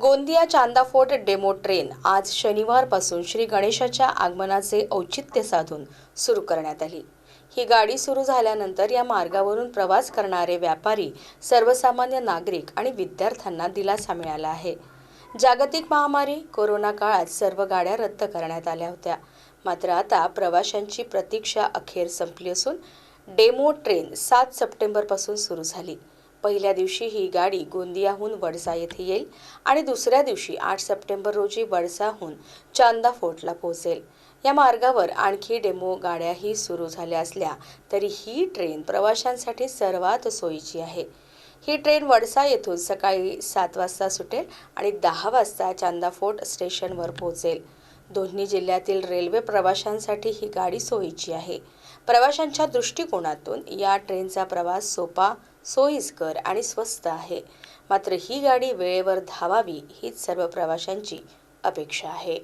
Gondia चांदाफोर्ट demo train आज शनिवारपासून श्री गणेशाच्या आगमनाचे औचित्य साधून सुरू करण्यात आली. ही गाडी सुरू झाल्यानंतर या मार्गावरून प्रवास करणारे व्यापारी सर्वसामान्य नागरिक आणि विद्यार्थ्यांना दिलासा मिळाला आहे. जागतिक महामारी कोरोना काळात सर्व गाड्या रद्द करण्यात आल्या होत्या. मात्र आता प्रवाशांची प्रतीक्षा अखेर संपली असून डेमो ट्रेन सात सप्टेंबरपासून सुरू झाली. पहिल्या दिवशी ही गाडी गोंदियाहून वडसा येथे येईल आणि दुसऱ्या दिवशी आठ सप्टेंबर रोजी वडसाहून चांदा फोर्टला पोहोचेल. या मार्गावर आणखी डेमो गाड्याही सुरू झाल्या असल्या तरी ही ट्रेन प्रवाशांसाठी सर्वात सोयीची आहे. ही ट्रेन वडसा येथून सकाळी सात वाजता सुटेल आणि दहा वाजता चांदा फोर्ट स्टेशनवर पोहोचेल. दोन्ही जिल्ह्यातील रेल्वे प्रवाशांसाठी ही गाडी सोयीची आहे. प्रवाशांच्या दृष्टिकोनातून या ट्रेनचा प्रवास सोपा सोयीस्कर आणि स्वस्त आहे. मात्र ही गाडी वेळेवर धावावी हीच सर्व प्रवाशांची अपेक्षा आहे.